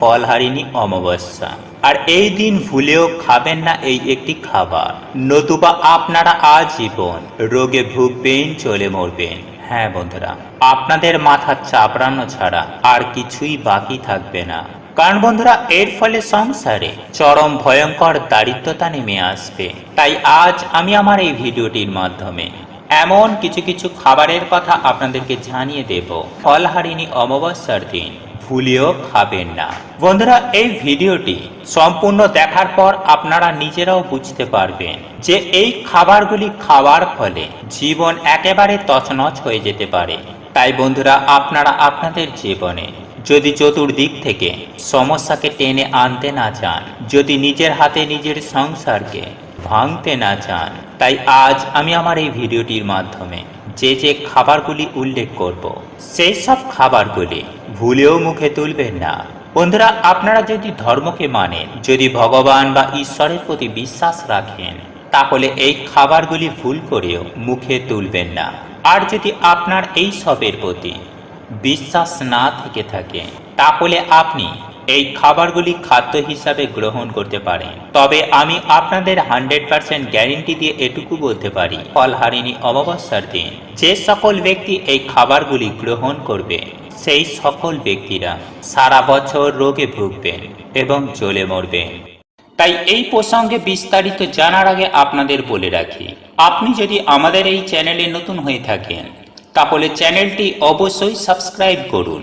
ফলহারিণী অমাবস্যা। আর এই দিন ভুলেও খাবেন না এই একটি খাবার। নতুবা আপনারা আজীবন রোগে ভুগবেন, চলে মরবেন। হ্যাঁ বন্ধুরা, আপনাদের মাথা চাপড়ানো ছাড়া আর কিছুই বাকি থাকবে না। কারণ বন্ধুরা, এর ফলে সংসারে চরম ভয়ঙ্কর দারিদ্রতা নেমে আসবে। তাই আজ আমি আমার এই ভিডিওটির মাধ্যমে এমন কিছু কিছু খাবারের কথা আপনাদেরকে জানিয়ে দেব। ফলহারিণী অমাবস্যার দিন। ভুলেও খাবেন না। বন্ধুরা, এই ভিডিওটি সম্পূর্ণ দেখার পর আপনারা নিজেরাও বুঝতে পারবেন যে এই খাবারগুলি খাওয়ার ফলে জীবন একেবারে তছনছ হয়ে যেতে পারে। তাই বন্ধুরা, আপনারা আপনাদের জীবনে যদি চতুর্দিক থেকে সমস্যাকে টেনে আনতে না চান, যদি নিজের হাতে নিজের সংসারকে ভাঙতে না চান, তাই আজ আমি আমার এই ভিডিওটির মাধ্যমে যে যে খাবারগুলি উল্লেখ করব, সেই সব খাবারগুলি ভুলেও মুখে তুলবেন না। বন্ধুরা, আপনারা যদি ধর্মকে মানেন, যদি ভগবান বা ঈশ্বরের প্রতি বিশ্বাস রাখেন, তাহলে এই খাবারগুলি ভুল করেও মুখে তুলবেন না। আর যদি আপনার এই সবের প্রতি বিশ্বাস না থেকে থাকে, তাহলে আপনি এই খাবারগুলি খাদ্য হিসাবে গ্রহণ করতে পারেন তবে আমি আপনাদের হান্ড্রেড পার্সেন্ট গ্যারেন্টি দিয়ে এটুকু বলতে পারি, ফলহারিণী অমাবস্যার দিন। যে সকল ব্যক্তি এই খাবারগুলি গ্রহণ করবে, সেই সকল ব্যক্তিরা সারা বছর রোগে ভুগবেন এবং জ্বলে মরবেন। তাই এই প্রসঙ্গে বিস্তারিত জানার আগে আপনাদের বলে রাখি, আপনি যদি আমাদের এই চ্যানেলে নতুন হয়ে থাকেন, তাহলে চ্যানেলটি অবশ্যই সাবস্ক্রাইব করুন।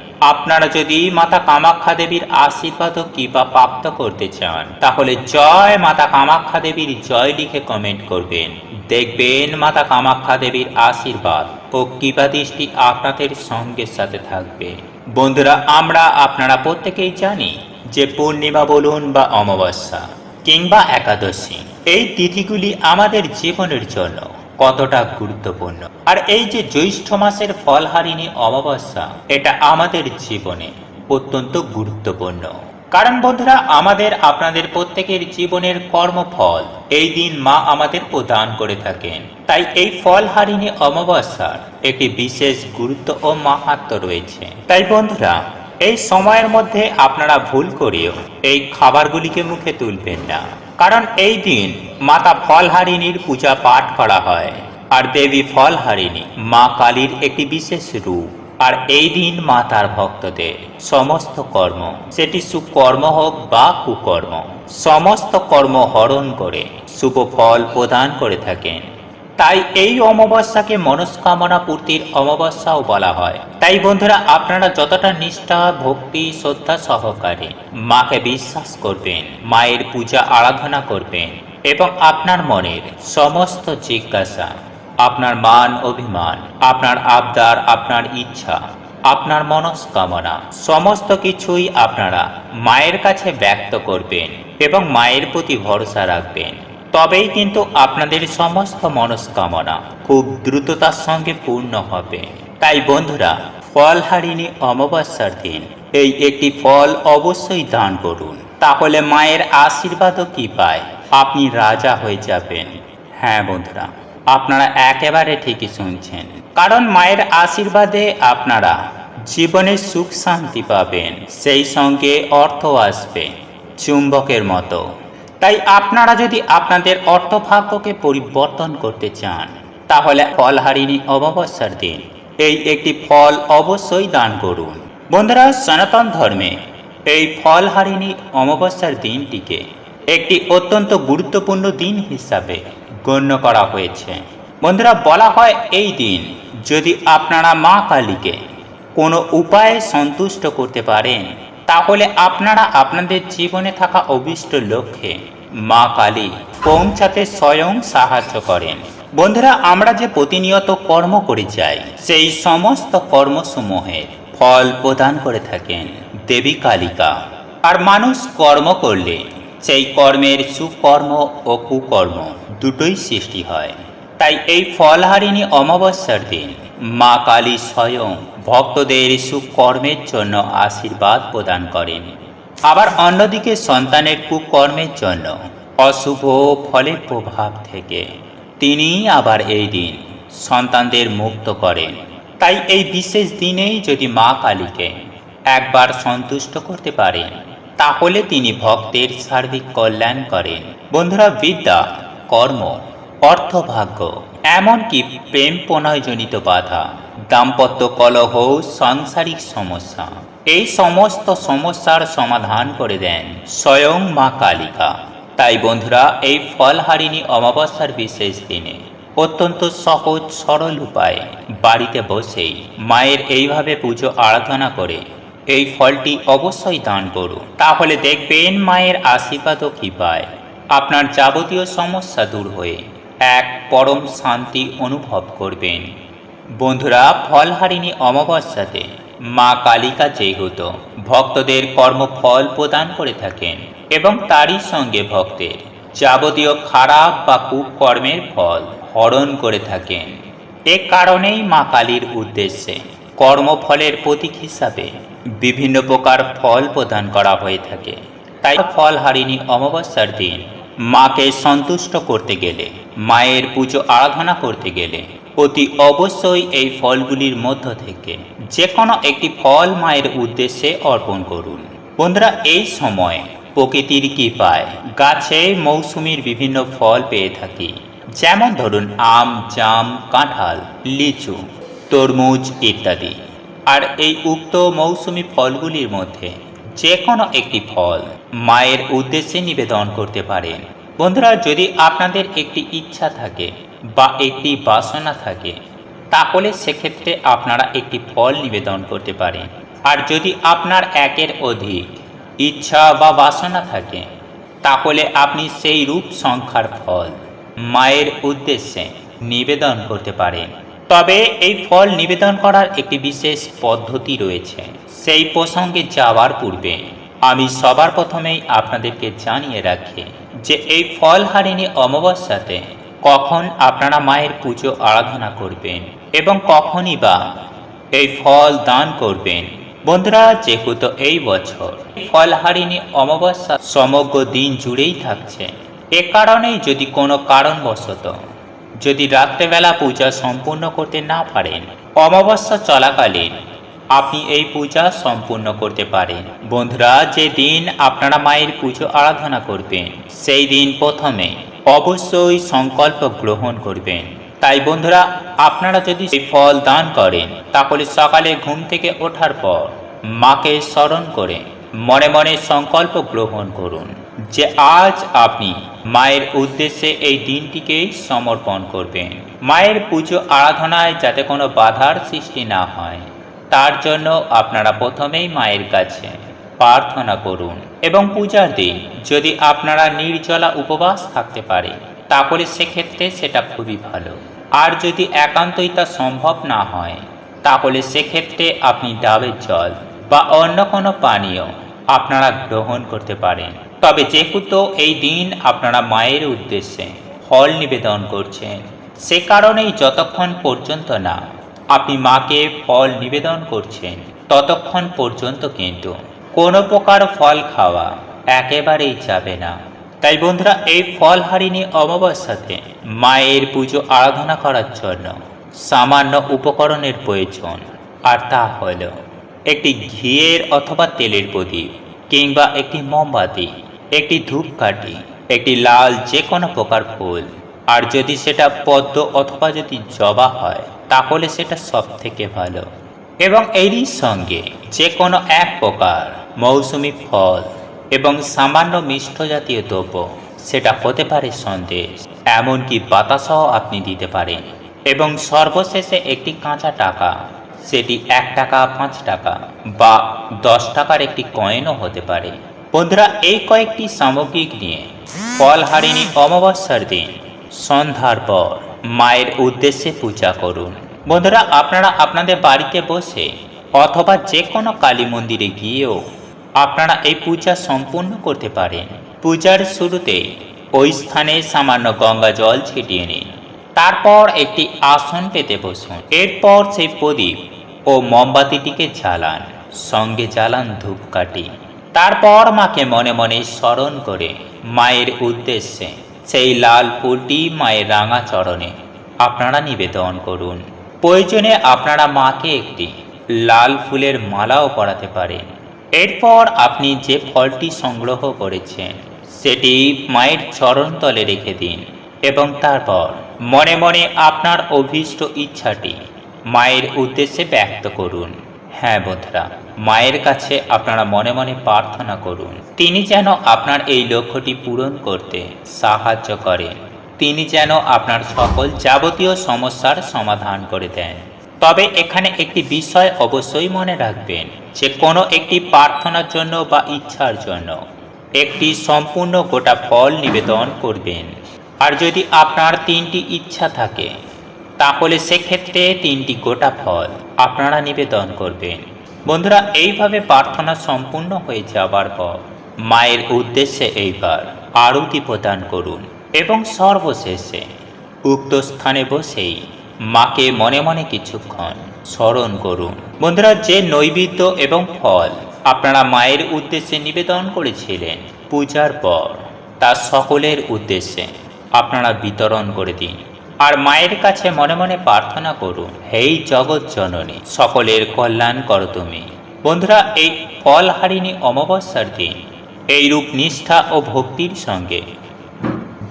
আপনারা যদি মাতা কামাখ্যা দেবীর আশীর্বাদ ও কৃপা প্রাপ্ত করতে চান, তাহলে জয় মাতা কামাখ্যা দেবীর জয় লিখে কমেন্ট করবেন। দেখবেন মাতা কামাখ্যা দেবীর আশীর্বাদ ও কৃপা দৃষ্টি আপনাদের সঙ্গে সাথে থাকবে। বন্ধুরা, আমরা আপনারা প্রত্যেকেই জানি যে পূর্ণিমা বলুন বা অমাবস্যা কিংবা একাদশী, এই তিথিগুলি আমাদের জীবনের জন্য কতটা গুরুত্বপূর্ণ? আর এই যে জ্যৈষ্ঠ মাসের ফলহারিণী অমাবস্যা, এটা আমাদের জীবনে অত্যন্ত গুরুত্বপূর্ণ। কারণ বন্ধুরা, আমাদের, আপনাদের প্রত্যেকের জীবনের কর্মফল এই দিন মা আমাদের প্রদান করে থাকেন। তাই এই ফলহারিণী অমাবস্যার একটি বিশেষ গুরুত্ব ও মাহাত্ম রয়েছে। তাই বন্ধুরা এই সময়ের মধ্যে আপনারা ভুল করেও এই খাবারগুলিকে মুখে তুলবেন না। কারণ এই দিন মাতা ফলহারিণীর পূজা পাঠ করা হয় আর দেবী ফলহারিণী মা কালীর একটি বিশেষ রূপ। আর এই দিন মা তার ভক্তদের সমস্ত কর্ম সেটি সুকর্ম হোক বা কুকর্ম, সমস্ত কর্ম হরণ করে শুভ ফল প্রদান করে থাকেন। তাই এই অমাবস্যাকে মনস্কামনা পূর্তির অমাবস্যাও বলা হয়। তাই বন্ধুরা, আপনারা যতটা নিষ্ঠা, ভক্তি, শ্রদ্ধা সহকারে মাকে বিশ্বাস করবেন, মায়ের পূজা আরাধনা করবেন এবং আপনার মনের সমস্ত জিজ্ঞাসা, আপনার মান অভিমান, আপনার আবদার, আপনার ইচ্ছা, আপনার মনস্কামনা, সমস্ত কিছুই আপনারা মায়ের কাছে ব্যক্ত করবেন এবং মায়ের প্রতি ভরসা রাখবেন। তবেই কিন্তু আপনাদের সমস্ত মনস্কামনা খুব দ্রুততার সঙ্গে পূর্ণ হবে। তাই বন্ধুরা, ফলহারিণী অমাবস্যার দিন, এই একটি ফল অবশ্যই দান করুন। তাহলে মায়ের আশীর্বাদও কি পায়? আপনি রাজা হয়ে যাবেন। হ্যাঁ বন্ধুরা, আপনারা একেবারে ঠিকই শুনছেন। কারণ মায়ের আশীর্বাদে আপনারা জীবনে সুখ শান্তি পাবেন। সেই সঙ্গে অর্থ আসবে, চুম্বকের মতো। তাই আপনারা যদি আপনাদের অর্থভাগ্যকে পরিবর্তন করতে চান, তাহলে ফলহারিণী অমাবস্যার দিন। এই একটি ফল অবশ্যই দান করুন। বন্ধুরা, সনাতন ধর্মে এই ফলহারিণী অমাবস্যার দিনটিকে একটি অত্যন্ত গুরুত্বপূর্ণ দিন হিসাবে গণ্য করা হয়েছে। বন্ধুরা, বলা হয় এই দিন যদি আপনারা মা কালীকে কোনো উপায়ে সন্তুষ্ট করতে পারেন তাহলে আপনারা আপনাদের জীবনে থাকা অভিষ্ট লক্ষ্যে মা কালী পৌঁছাতে স্বয়ং সাহায্য করেন। বন্ধুরা, আমরা যে প্রতিনিয়ত কর্ম করে যাই, সেই সমস্ত কর্মসমূহের ফল প্রদান করে থাকেন দেবী কালিকা। আর মানুষ কর্ম করলে সেই কর্মের সুকর্ম ও কুকর্ম দুটোই সৃষ্টি হয়। তাই এই ফলহারিণী অমাবস্যার দিন মা কালী স্বয়ং ভক্তদের সুকর্মের জন্য আশীর্বাদ প্রদান করেন। আবার অন্যদিকে সন্তানের কুকর্মের জন্য অশুভ ফলের প্রভাব থেকে তিনি আবার এই দিন সন্তানদের মুক্ত করেন। তাই এই বিশেষ দিনেই যদি মা কালীকে একবার সন্তুষ্ট করতে পারেন, তাহলে তিনি ভক্তের সার্বিক কল্যাণ করেন। বন্ধুরা, বিদ্যা, কর্ম, অর্থভাগ্য এমনকি প্রেম প্রণয়জনিত বাধা, দাম্পত্য কলহ, সাংসারিক সমস্যা, এই সমস্ত সমস্যার সমাধান করে দেন স্বয়ং মা কালিকা। তাই বন্ধুরা, এই ফলহারিণী অমাবস্যার বিশেষ দিনে অত্যন্ত সহজ, সরল উপায়ে বাড়িতে বসেই মায়ের এইভাবে পুজো আরাধনা করে এই ফলটি অবশ্যই দান করুন। তাহলে দেখবেন মায়ের আশীর্বাদও কি পায় আপনার যাবতীয় সমস্যা দূর হয়ে এক পরম শান্তি অনুভব করবেন। বন্ধুরা, ফলহারিণী অমাবস্যাতে মা কালিকা যেহেতু ভক্তদের কর্মফল প্রদান করে থাকেন এবং তারই সঙ্গে ভক্তের যাবতীয় খারাপ বা কুকর্মের ফল হরণ করে থাকেন। এ কারণেই মা কালীর উদ্দেশ্যে কর্মফলের প্রতীক হিসাবে বিভিন্ন প্রকার ফল প্রদান করা হয়ে থাকে। তাই ফলহারিণী অমাবস্যার দিন মাকে সন্তুষ্ট করতে গেলে, মায়ের পুজো আরাধনা করতে গেলে, অতি অবশ্যই এই ফলগুলির মধ্য থেকে যে কোনো একটি ফল মায়ের উদ্দেশ্যে অর্পণ করুন। বন্ধুরা, এই সময় প্রকৃতির কৃপায় গাছে মৌসুমীর বিভিন্ন ফল পেয়ে থাকি। যেমন ধরুন, আম, জাম, কাঁঠাল, লিচু, তরমুজ ইত্যাদি। আর এই উক্ত মৌসুমী ফলগুলির মধ্যে যে কোনো একটি ফল মায়ের উদ্দেশ্যে নিবেদন করতে পারেন। বন্ধুরা, যদি আপনাদের একটি ইচ্ছা থাকে বা একটি বাসনা থাকে, তাহলে সেক্ষেত্রে আপনারা একটি ফল নিবেদন করতে পারেন। আর যদি আপনার একের অধিক ইচ্ছা বা বাসনা থাকে, তাহলে আপনি সেই রূপ সংখ্যার ফল মায়ের উদ্দেশ্যে নিবেদন করতে পারেন। তবে এই ফল নিবেদন করার একটি বিশেষ পদ্ধতি রয়েছে। সেই প্রসঙ্গে যাওয়ার পূর্বে আমি সবার প্রথমেই আপনাদেরকে জানিয়ে রাখি যে এই ফল হারিণী অমাবস্যাতে কখন আপনারা মায়ের পুজো আরাধনা করবেন এবং কখনই বা এই ফল দান করবেন। বন্ধুরা, যেহেতু এই বছর ফলহারিণী অমাবস্যা সমগ্র দিন জুড়েই থাকছে, এ কারণেই যদি কোনো কারণবশত যদি রাত্রেবেলা পূজা সম্পূর্ণ করতে না পারেন, অমাবস্যা চলাকালীন আপনি এই পূজা সম্পূর্ণ করতে পারেন। বন্ধুরা, যে দিন আপনারা মায়ের পুজো আরাধনা করবেন, সেই দিন প্রথমে অবশ্যই সংকল্প গ্রহণ করবেন। তাই বন্ধুরা, আপনারা যদি সেই ফল দান করেন, তাহলে সকালে ঘুম থেকে ওঠার পর মাকে স্মরণ করে মনে মনে সংকল্প গ্রহণ করুন। যে আজ আপনি মায়ের উদ্দেশ্যে এই দিনটিকেই সমর্পণ করবেন। মায়ের পুজো আরাধনায় যাতে কোনো বাধার সৃষ্টি না হয়, তার জন্য আপনারা প্রথমেই মায়ের কাছে প্রার্থনা করুন এবং পূজার দিন যদি আপনারা নির্জলা উপবাস থাকতে পারে, তাহলে সেক্ষেত্রে সেটা খুবই ভালো। আর যদি একান্তই তা সম্ভব না হয়, তাহলে সেক্ষেত্রে আপনি ডাবের জল বা অন্য কোনো পানীয় আপনারা গ্রহণ করতে পারেন। তবে যেহেতু এই দিন আপনারা মায়ের উদ্দেশ্যে ফল নিবেদন করছেন, সে কারণেই যতক্ষণ পর্যন্ত না আপনি মাকে ফল নিবেদন করছেন, ততক্ষণ পর্যন্ত কিন্তু কোনো প্রকার ফল খাওয়া একেবারেই যাবে না। তাই বন্ধুরা, এই ফল হারিণী অমাবস্যাতে মায়ের পুজো আরাধনা করার জন্য সামান্য উপকরণের প্রয়োজন, আর তা হল একটি ঘিয়ের অথবা তেলের প্রদীপ কিংবা একটি মোমবাতি। একটি ধূপকাঠি একটি লাল যে কোনো প্রকার ফুল। আর যদি সেটা পদ্ম অথবা যদি জবা হয়, তাহলে সেটা সব থেকে ভালো। এবং এরই সঙ্গে যে কোনো এক প্রকার মৌসুমি ফল এবং সামান্য মিষ্ট জাতীয় দ্রব্য, সেটা হতে পারে সন্দেশ, এমনকি বাতাসও আপনি দিতে পারেন। এবং সর্বশেষে একটি কাঁচা টাকা, সেটি এক টাকা, পাঁচ টাকা বা দশ টাকার একটি কয়েনও হতে পারে। বন্ধুরা, এই কয়েকটি সামগ্রিক নিয়ে ফল হারিণী অমাবস্যার দিন, সন্ধ্যার পর মায়ের উদ্দেশ্যে পূজা করুন। বন্ধুরা, আপনারা আপনাদের বাড়িতে বসে অথবা যে কোনো কালী মন্দিরে গিয়েও আপনারা এই পূজা সম্পূর্ণ করতে পারেন। পূজার শুরুতে ওই স্থানে সামান্য গঙ্গা জল ছিটিয়ে নিন। তারপর একটি আসন পেতে বসুন। এরপর সেই প্রদীপ ও মোমবাতিটিকে জ্বালান। সঙ্গে জ্বালান ধূপকাঠি। তারপর মাকে মনে মনে স্মরণ করে মায়ের উদ্দেশ্যে সেই লাল ফুলটি মায়ের রাঙা চরণে আপনারা নিবেদন করুন। প্রয়োজনে আপনারা মাকে একটি লাল ফুলের মালাও পরাতে পারেন। এরপর আপনি যে ফলটি সংগ্রহ করেছেন, সেটি মায়ের চরণতলে রেখে দিন এবং তারপর মনে মনে আপনার অভীষ্ট ইচ্ছাটি মায়ের উদ্দেশ্যে ব্যক্ত করুন। হ্যাঁ বন্ধুরা, মায়ের কাছে আপনারা মনে মনে প্রার্থনা করুন। তিনি যেন আপনার এই লক্ষ্যটি পূরণ করতে সাহায্য করেন। তিনি যেন আপনার সকল যাবতীয় সমস্যার সমাধান করে দেন। তবে এখানে একটি বিষয় অবশ্যই মনে রাখবেন, যে কোনো একটি প্রার্থনার জন্য বা ইচ্ছার জন্য একটি সম্পূর্ণ গোটা ফল নিবেদন করবেন। আর যদি আপনার তিনটি ইচ্ছা থাকে তাহলে সেক্ষেত্রে তিনটি গোটা ফল আপনারা নিবেদন করবেন। বন্ধুরা, এইভাবে প্রার্থনা সম্পূর্ণ হয়ে যাবার পর মায়ের উদ্দেশ্যে এইবার আরতি প্রদান করুন এবং সর্বশেষে উক্ত স্থানে বসেই মাকে মনে মনে কিছুক্ষণ স্মরণ করুন। বন্ধুরা, যে নৈবেদ্য এবং ফল আপনারা মায়ের উদ্দেশ্যে নিবেদন করেছিলেন পূজার পর, তা সকলের উদ্দেশ্যে আপনারা বিতরণ করে দিন। আর মায়ের কাছে মনে মনে প্রার্থনা করুন, হেই জগৎ জননী, সকলের কল্যাণ করো তুমি। বন্ধুরা, এই ফলহারিণী অমাবস্যার দিন, এই রূপ নিষ্ঠা ও ভক্তির সঙ্গে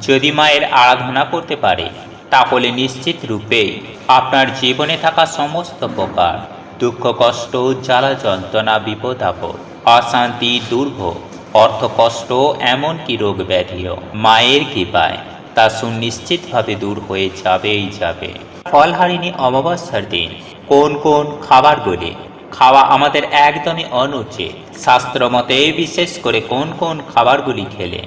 যদি মায়ের আরাধনা করতে পারে, তাহলে নিশ্চিত রূপেই আপনার জীবনে থাকা সমস্ত প্রকার দুঃখ, কষ্ট, জ্বালা, যন্ত্রণা, বিপদ, আপদ, অশান্তি, দুর্ভোগ অর্থকষ্ট এমনকি রোগ ব্যাধিও মায়ের কৃপায় তা সুনিশ্চিতভাবে দূর হয়ে যাবেই যাবে। ফলহারিণী অমাবস্যার দিন, কোন কোন খাবারগুলি খাওয়া আমাদের একদমই অনুচিত। শাস্ত্রমতে বিশেষ করে কোন কোন খাবারগুলি খেলে,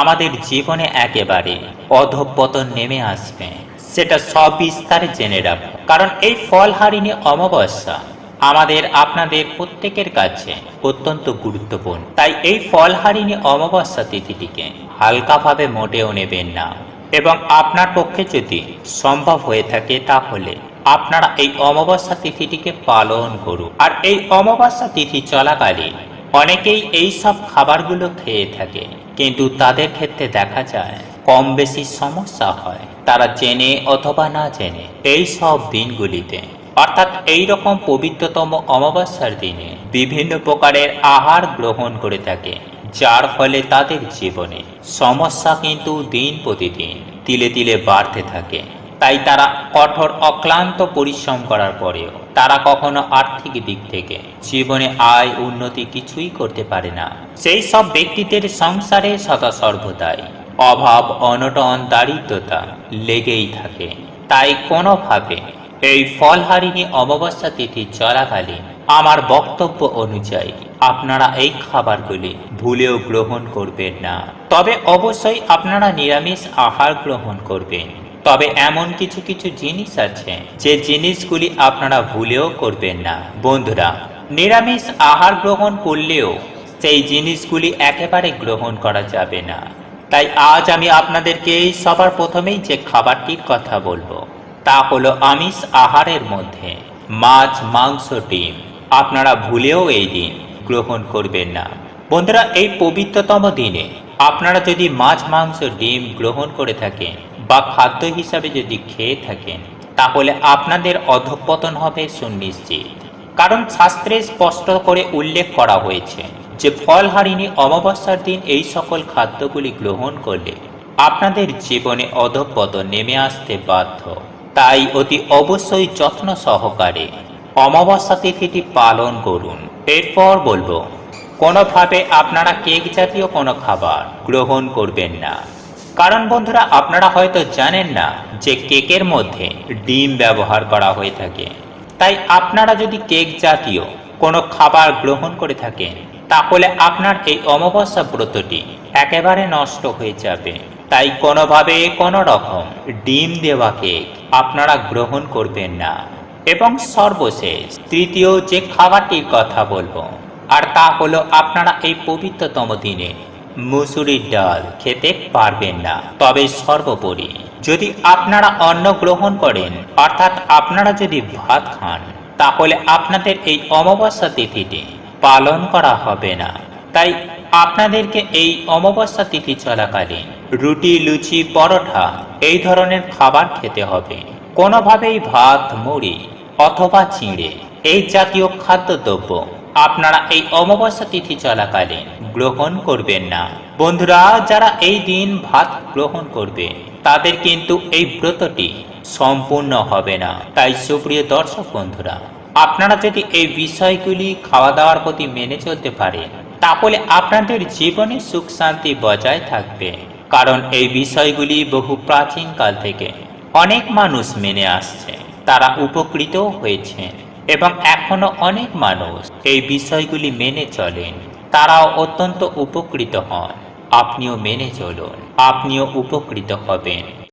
আমাদের জীবনে একেবারে অধঃপতন নেমে আসবে, সেটা সব বিস্তারে জেনে রাখো। কারণ এই ফলহারিণী অমাবস্যা আমাদের আপনাদের প্রত্যেকের কাছে অত্যন্ত গুরুত্বপূর্ণ। তাই এই ফলহারিণী অমাবস্যা তিথিটিকে হালকাভাবে মোটেও নেবেন না। এবং আপনার পক্ষে যদি সম্ভব হয়ে থাকে তাহলে আপনারা এই অমাবস্যা তিথিটিকে পালন করুন। আর এই অমাবস্যা তিথি চলাকালীন অনেকেই এই সব খাবারগুলো খেয়ে থাকে। কিন্তু তাদের ক্ষেত্রে দেখা যায় কম বেশি সমস্যা হয়। তারা জেনে অথবা না জেনে এই সব দিনগুলিতে অর্থাৎ এই পবিত্রতম অমাবস্যার দিনে বিভিন্ন প্রকারের আহার গ্রহণ করে থাকে, যার ফলে তাদের জীবনে সমস্যা কিন্তু দিন প্রতিদিন তিলে তিলে বাড়তে থাকে। তাই তারা কঠোর অক্লান্ত পরিশ্রম করার পরেও তারা কখনো আর্থিক দিক থেকে জীবনে আয় উন্নতি কিছুই করতে পারে না। সেই সব ব্যক্তিদের সংসারে সদা সর্বদাই অভাব, অনটন, দারিদ্রতা লেগেই থাকে। তাই কোনোভাবে এই ফলহারিণী অমাবস্যা তিথি চলাকালীন আমার বক্তব্য অনুযায়ী আপনারা এই খাবারগুলি ভুলেও গ্রহণ করবেন না। তবে অবশ্যই আপনারা নিরামিষ আহার গ্রহণ করবেন। তবে এমন কিছু কিছু জিনিস আছে যে জিনিসগুলি আপনারা ভুলেও করবেন না। বন্ধুরা, নিরামিষ আহার গ্রহণ করলেও সেই জিনিসগুলি একেবারে গ্রহণ করা যাবে না। তাই আজ আমি আপনাদেরকে সবার প্রথমেই যে খাবারটির কথা বলব তা হলো আমিষ আহারের মধ্যে। মাছ, মাংস, ডিম। আপনারা ভুলেও এই দিন গ্রহণ করবেন না। বন্ধুরা, এই পবিত্রতম দিনে আপনারা যদি মাছ, মাংস, ডিম গ্রহণ করে থাকেন বা খাদ্য হিসাবে যদি খেয়ে থাকেন, তাহলে আপনাদের অধঃপতন হবে সুনিশ্চিত। কারণ শাস্ত্রে স্পষ্ট করে উল্লেখ করা হয়েছে যে ফলহারিণী অমাবস্যার দিন এই সকল খাদ্যগুলি গ্রহণ করলে আপনাদের জীবনে অধঃপতন নেমে আসতে বাধ্য। তাই অতি অবশ্যই যত্ন সহকারে অমাবস্যা তিথিটি পালন করুন। এরপর বলব, কোনোভাবে আপনারা কেক জাতীয় কোনো খাবার গ্রহণ করবেন না। কারণ বন্ধুরা, আপনারা হয়তো জানেন না যে কেকের মধ্যে ডিম ব্যবহার করা হয়ে থাকে। তাই আপনারা যদি কেক জাতীয় কোনো খাবার গ্রহণ করে থাকেন, তাহলে আপনার এই অমাবস্যা ব্রতটি একেবারে নষ্ট হয়ে যাবে। তাই কোনোভাবে কোনো রকম ডিম দেওয়া কেক আপনারা গ্রহণ করবেন না। এবং সর্বশেষ, তৃতীয় যে খাবারটির কথা বলব, আর তা হলো আপনারা এই পবিত্রতম দিনে মুসুরির ডাল খেতে পারবেন না। তবে সর্বোপরি, যদি আপনারা অন্ন গ্রহণ করেন, অর্থাৎ আপনারা যদি ভাত খান, তাহলে আপনাদের এই অমাবস্যা তিথিটি পালন করা হবে না। তাই আপনাদেরকে এই অমাবস্যা তিথি চলাকালীন রুটি, লুচি, পরোটা এই ধরনের খাবার খেতে হবে। কোনোভাবেই ভাত, মুড়ি অথবা চিঁড়ে এই জাতীয় খাদ্যদ্রব্য আপনারা এই অমাবস্যা তিথি চলাকালীন গ্রহণ করবেন না। বন্ধুরা, যারা এই দিন ভাত গ্রহণ করবে তাদের কিন্তু এই ব্রতটি সম্পূর্ণ হবে না। তাই সুপ্রিয় দর্শক বন্ধুরা, আপনারা যদি এই বিষয়গুলি খাওয়া দাওয়ার প্রতি মেনে চলতে পারেন, তাহলে আপনাদের জীবনে সুখ শান্তি বজায় থাকবে। কারণ এই বিষয়গুলি বহু প্রাচীন কাল থেকে অনেক মানুষ মেনে আসছে। তারা উপকৃত হয়েছে এবং এখনও অনেক মানুষ এই বিষয়গুলি মেনে চলেন। তারাও অত্যন্ত উপকৃত হন। আপনিও মেনে চলুন। আপনিও উপকৃত হবেন।